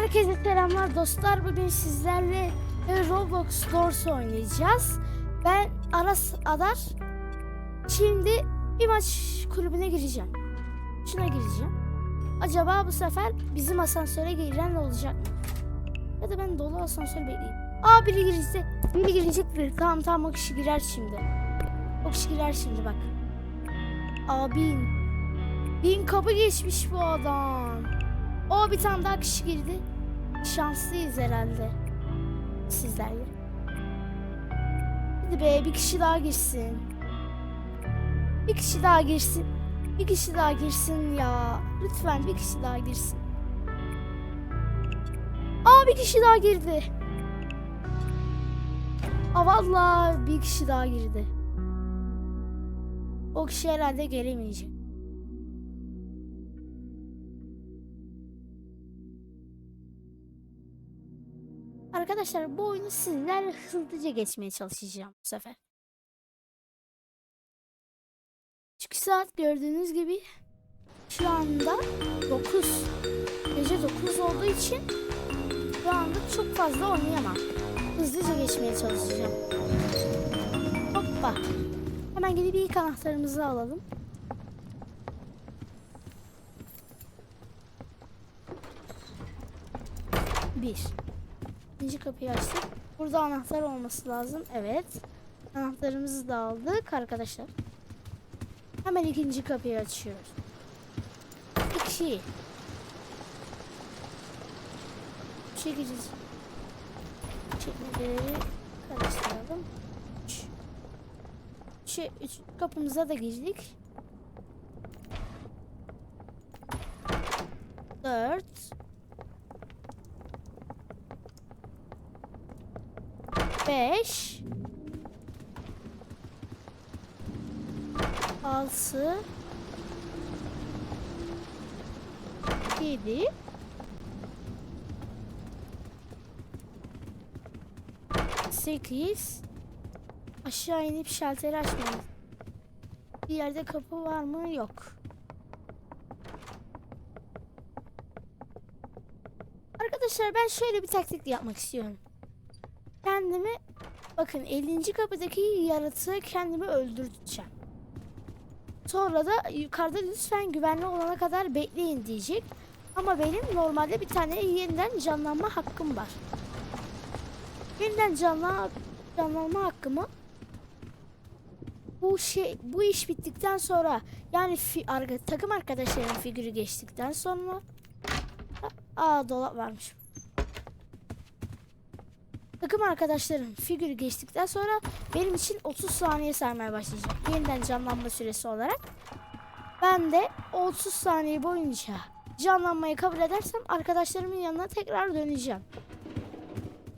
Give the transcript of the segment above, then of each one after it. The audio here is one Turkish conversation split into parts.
Herkese selamlar dostlar. Bugün sizlerle e, Roblox Doors oynayacağız. Ben Aras Adar. Şimdi bir maç kulübüne gireceğim. Şuna gireceğim. Acaba bu sefer bizim asansöre giren olacak mı? Ya da ben dolu asansör bekleyeyim. Aa biri girecek. Biri girecektir. Tamam tamam o kişi girer şimdi. O kişi girer şimdi bak. Aa bin. Bin kapı geçmiş bu adam. O bir tane daha kişi girdi. Şanslıyız herhalde. Sizlerle. Hadi be bir kişi daha girsin. Bir kişi daha girsin. Bir kişi daha girsin ya. Lütfen bir kişi daha girsin. Aa bir kişi daha girdi. Aa vallahi bir kişi daha girdi. O kişi herhalde gelemeyecek. Arkadaşlar bu oyunu sizlerle hızlıca geçmeye çalışacağım bu sefer. Çünkü saat gördüğünüz gibi şu anda 9. Gece 9 olduğu için şu anda çok fazla oynayamam. Hızlıca geçmeye çalışacağım. Hoppa. Hemen gidip ilk anahtarımızı alalım. Bir. İkinci kapıyı açtık. Burada anahtar olması lazım. Evet. Anahtarımızı da aldık arkadaşlar. Hemen ikinci kapıyı açıyoruz. İki. Çekici. Çekmeleri karıştıralım. Üç. Şey, üç kapımıza da girdik. Dört. Yedi. Sekiz. Aşağı inip şalteri açmalıyız. Bir yerde kapı var mı? Yok. Arkadaşlar ben şöyle bir taktik yapmak istiyorum. Kendimi bakın 50. kapıdaki yaratığı kendimi öldürteceğim. Sonra da yukarıda lütfen güvenli olana kadar bekleyin diyecek. Ama benim normalde bir tane yeniden canlanma hakkım var. Yeniden canla canlanma hakkımı bu şey bu iş bittikten sonra yani fi, arka, takım arkadaşlarım figürü geçtikten sonra aa dolap varmış. Takım arkadaşlarım figürü geçtikten sonra benim için 30 saniye saymaya başlayacak. Yeniden canlanma süresi olarak. Ben de 30 saniye boyunca canlanmayı kabul edersem arkadaşlarımın yanına tekrar döneceğim.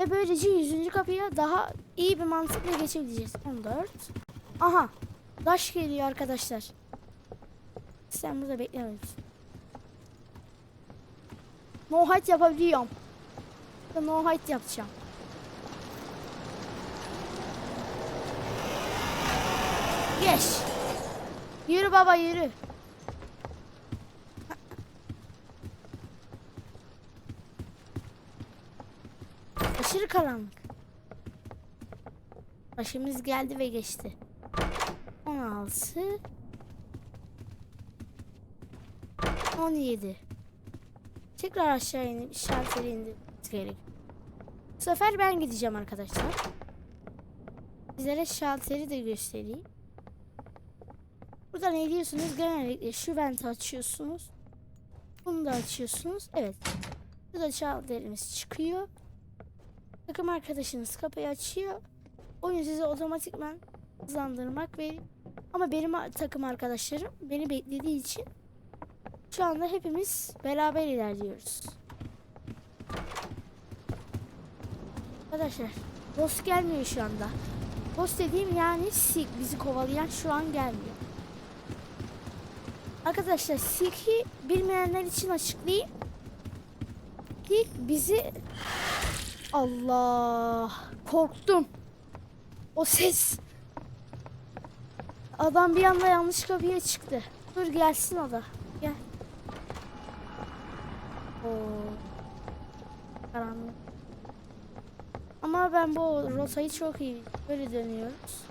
Ve böylece 100. kapıya daha iyi bir mantıkla geçebileceğiz. 14. Aha. Daş geliyor arkadaşlar. Sen burada beklememişsin. No height yapabiliyorum. No height yapacağım. Geç. Yürü baba yürü. Aşırı karanlık. Başımız geldi ve geçti. 16 17 Tekrar aşağı inip şalteri indirmemiz gerek. Bu sefer ben gideceğim arkadaşlar. Sizlere şalteri de göstereyim. Burada ne diyorsunuz? Genellikle şu venti açıyorsunuz. Bunu da açıyorsunuz. Evet. Burada şalterimiz çıkıyor. Takım arkadaşınız kapıyı açıyor. Oyun size otomatikman hızlandırmak ve ama benim takım arkadaşlarım beni beklediği için şu anda hepimiz beraber ilerliyoruz. Arkadaşlar boss gelmiyor şu anda. Boss dediğim yani Sik bizi kovalayan şu an gelmiyor. Arkadaşlar Sik'i bilmeyenler için açıklayayım. Sik bizi Allah korktum. O ses. Adam bir anda yanlış kapıya çıktı. Dur gelsin o da. Gel. Oo. sanırım. Ama ben bu rotayı çok iyi böyle dönüyoruz.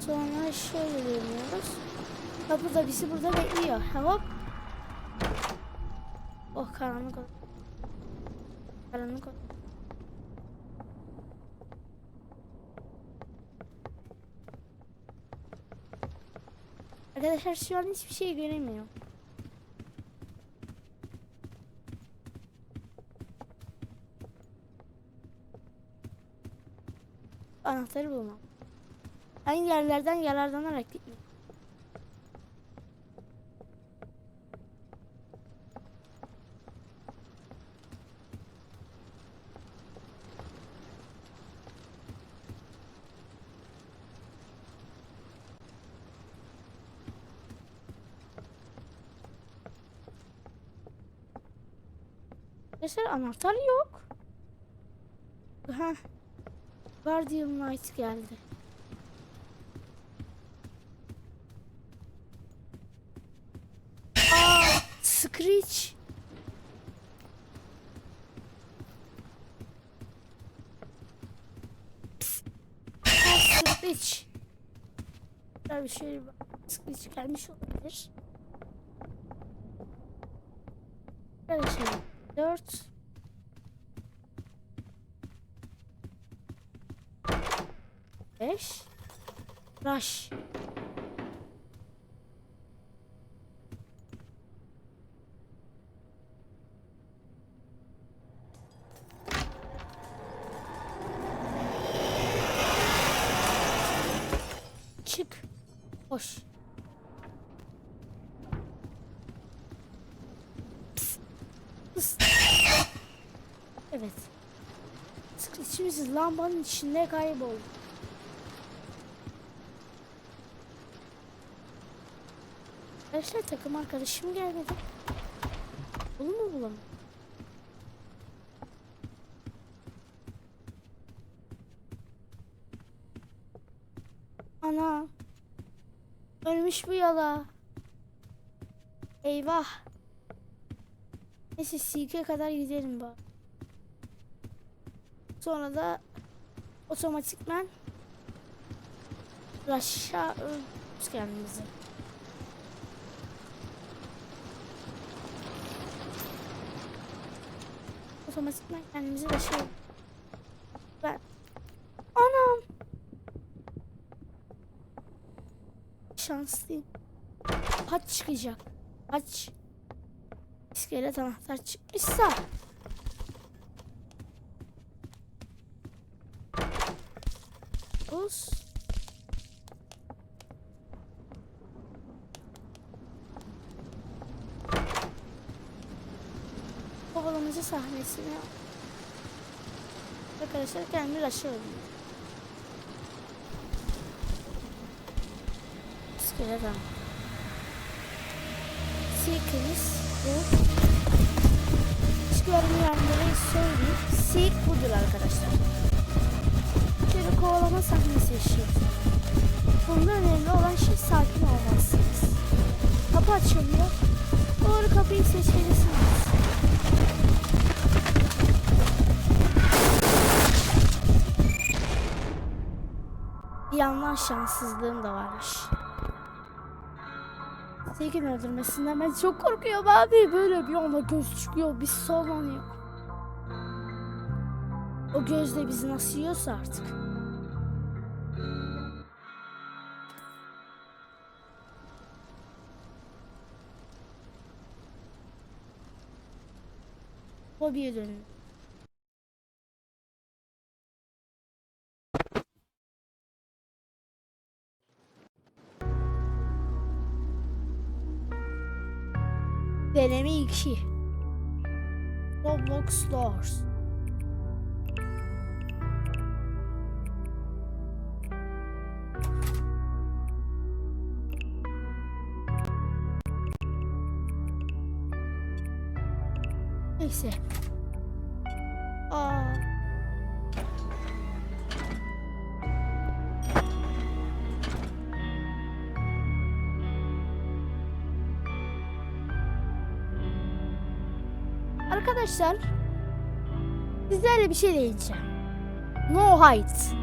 Sonra şöyle dönüyoruz. Kapı da bizi burada bekliyor. Hop. Oh karanlık oldu. Karanlık oldu. Arkadaşlar şu an hiçbir şey göremiyorum. Anahtarı bulmam. Aynı yerlerden yararlanarak gitmek. Arkadaşlar anahtar yok. Ha. Guardian Knight geldi. Aa, Screech. Screech. Bir şöyle bak. Screech gelmiş olabilir. Böyle şey. Dört. Beş. Rush. Çık. Hoş. Screech'imiz lambanın içinde kayboldu. Arkadaşlar takım arkadaşım gelmedi. Bunu mu bulalım? Ana. Ölmüş bu yala. Eyvah. Neyse Seek'e kadar gidelim bak. Sonra da otomatikmen Rush'a ölmüş kendimizi. Otomatikman kendimizi şey... Ben... Anam! Şanslıyım. Haç çıkacak. Haç. İskelet anahtar çıkmışsa. Kovalamacı sahnesini arkadaşlar kendimi aşağı öldüm. İskeleden. Seek'imiz bu. Hiç görmeyenlere söyleyeyim. Seek budur arkadaşlar. Şöyle kovalama sahnesi yaşıyoruz. Bunda önemli olan şey sakin olmalısınız. Kapı açılıyor. Doğru kapıyı seçmelisiniz. Bir yandan şanssızlığım da varmış. Sevgin öldürmesinden ben çok korkuyorum abi. Böyle bir anda göz çıkıyor, bir sollanıyor. O göz de bizi nasıl yiyorsa artık. Hobiye dönün. 2 Roblox Stores Neyse. Aa. Arkadaşlar Sizlerle bir şey diyeceğim. No hide.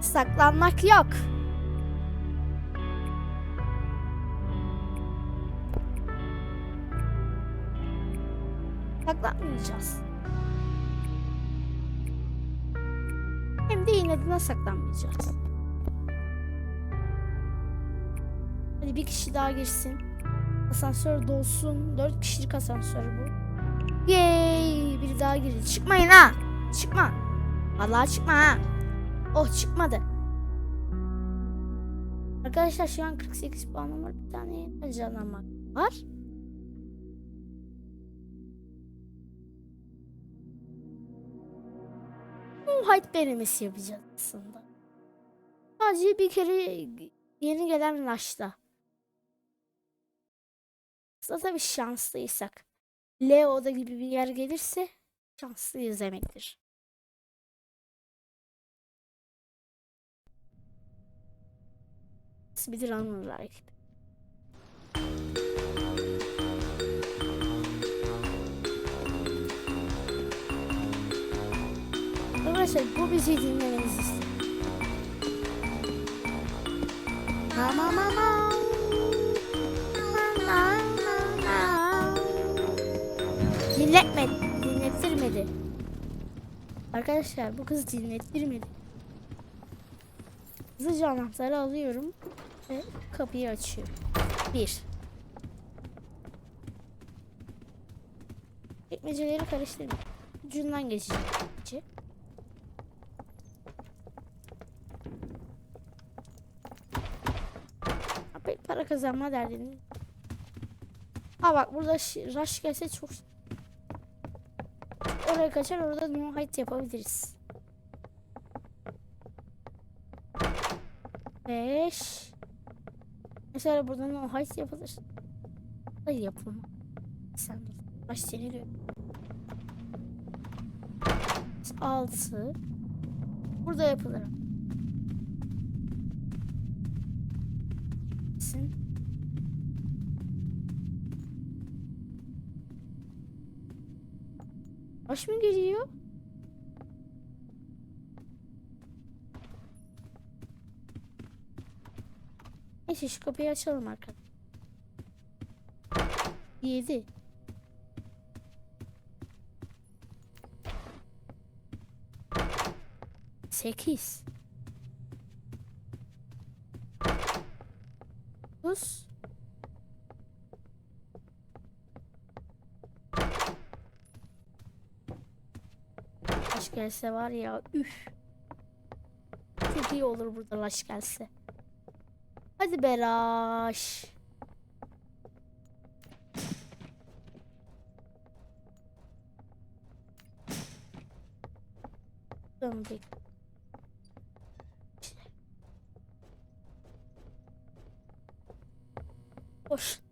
Saklanmak yok. Saklanmayacağız. Hem de inadına saklanmayacağız. Hadi bir kişi daha girsin. Asansör dolsun. Dört kişilik asansör bu. Yay! Biri daha girdi. Çıkmayın ha. Çıkma. Vallahi çıkma ha. Oh çıkmadı. Arkadaşlar şu an 48 puanım var. Bir tane canlanmak var. Height denemesi yapacağız aslında. Sadece bir kere yeni gelen Rush'ta. Aslında tabii şanslıysak. Leo'da gibi bir yer gelirse şanslıyız demektir. Speedrunner like. Arkadaşlar bu müziği dinlemenizi istiyorum. Aman aman. Dinletmedi. Dinlettirmedi. Arkadaşlar bu kız dinlettirmedi. Hızlıca anahtarı alıyorum ve kapıyı açıyorum. Bir. Çekmeceleri karıştırdım. Ucundan geçeceğim. İki. Para kazanma derdini. Ha bak burada rush gelse çok Oraya kaçar orada no height yapabiliriz. 5 Mesela burada no height yapılır. Hayır yapılma. Sen dur. Baş seni diyor. 6 Burada yapılır. Baş mı geliyor? Neyse şu kapıyı açalım arkadaşlar. 7 8 9 gelse var ya üf. Çok iyi olur burada laş gelse. Hadi Beraş. Döndük. Hoş.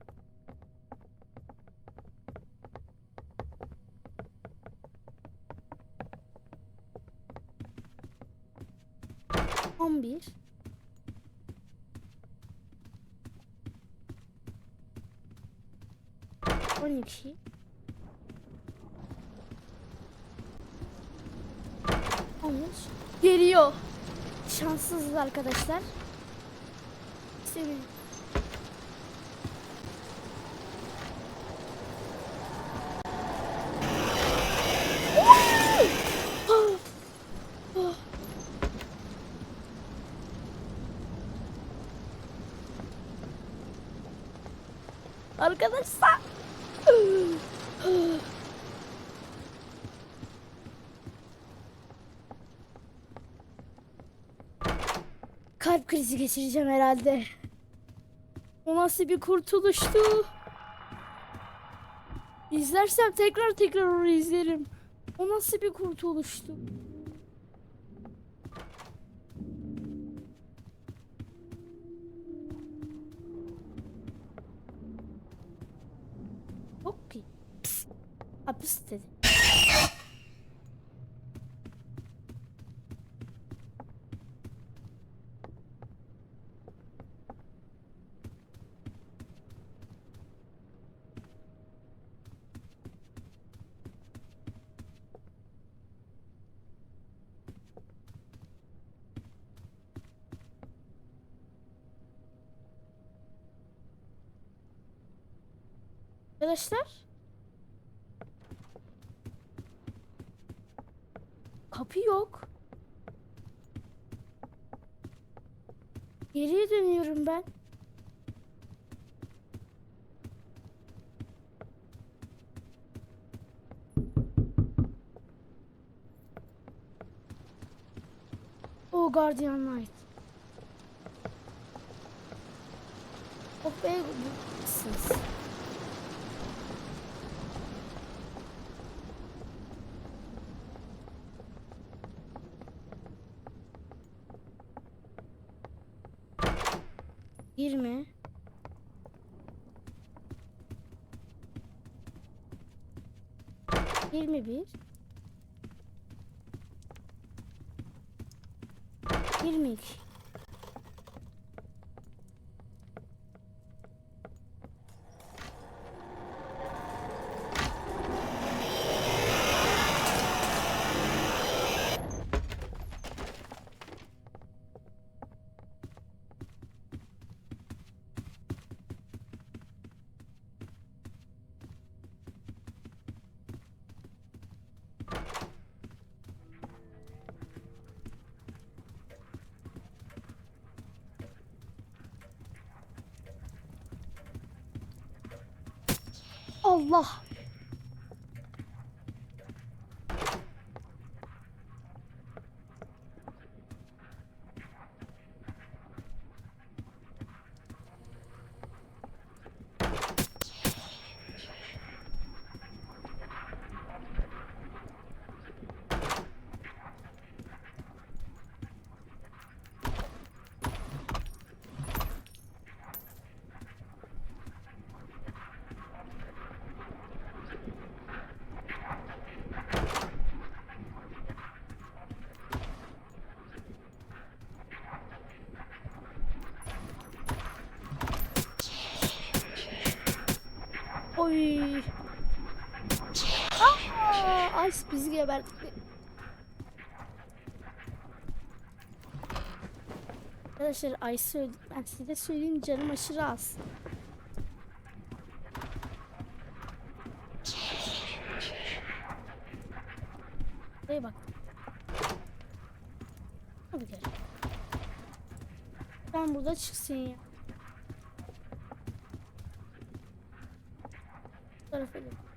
12 13 Geliyor. Şanssızız arkadaşlar. Senin. Arkadaşlar krizi geçireceğim herhalde. O nasıl bir kurtuluştu? İzlersem tekrar tekrar onu izlerim. O nasıl bir kurtuluştu? Arkadaşlar. Kapı yok. Geriye dönüyorum ben. O Guardian Knight. Oh be buradasınız. Yirmi. Yirmi bir. Yirmi iki. 哇 Ice bizi gebertti. Arkadaşlar Ice öldü. Ben size söyleyeyim canım aşırı az. Buraya bak. Hadi gel. Ben burada çıksın ya. Bu tarafa gel.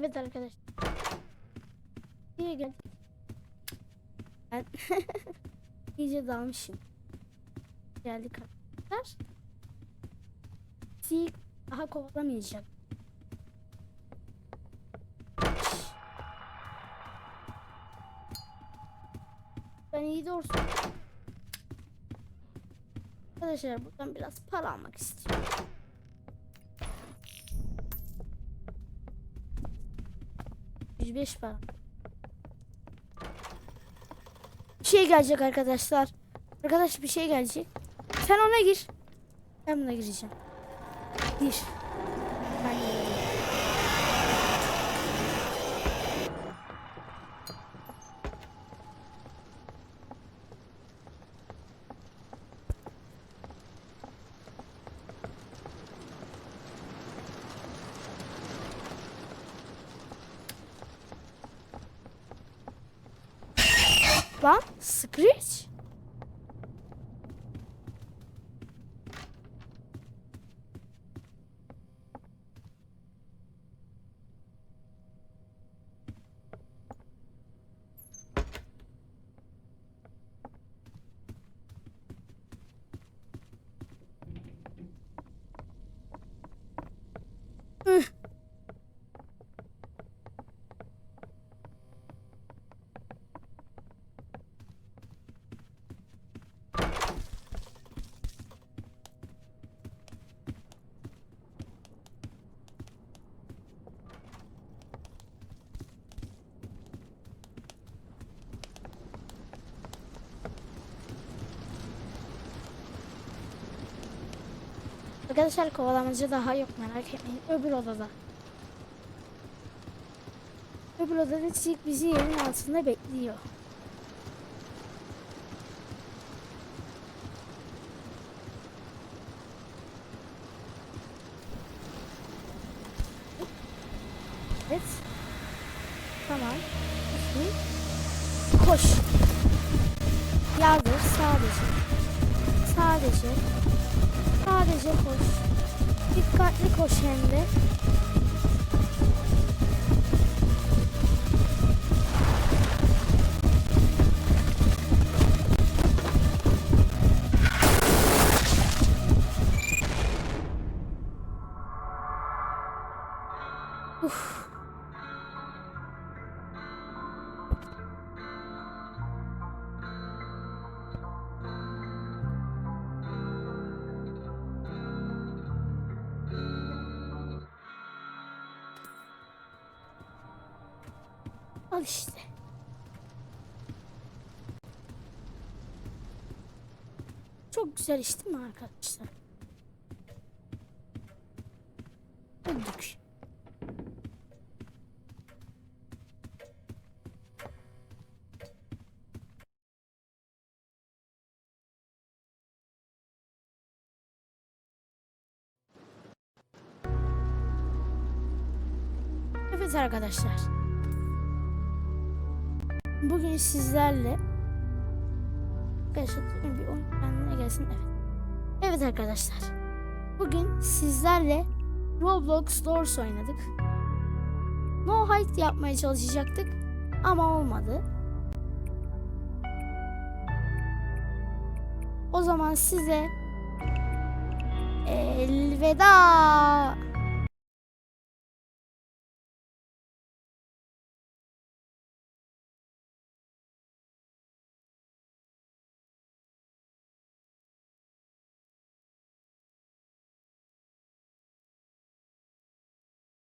Evet arkadaşlar. Niye geldik? Ben iyice dalmışım. Geldik arkadaşlar. Sizi daha kovalamayacak. Ben iyi doğrusu. Arkadaşlar buradan biraz para almak istiyorum. Yüz beş para. Bir şey gelecek arkadaşlar. Arkadaş bir şey gelecek. Sen ona gir. Ben buna gireceğim. Bir. Ben de öyle. Lan Screech. Üh. Arkadaşlar kovalamacı daha yok merak etmeyin. Öbür odada. Öbür odada çiçek bizi yerin altında bekliyor. Al işte. Çok güzel iş değil mi arkadaşlar? Öldük. Evet arkadaşlar. Bugün sizlerle Arkadaşlar bir oyun kendine gelsin evet. Evet arkadaşlar. Bugün sizlerle Roblox Doors oynadık. No hide yapmaya çalışacaktık ama olmadı. O zaman size elveda.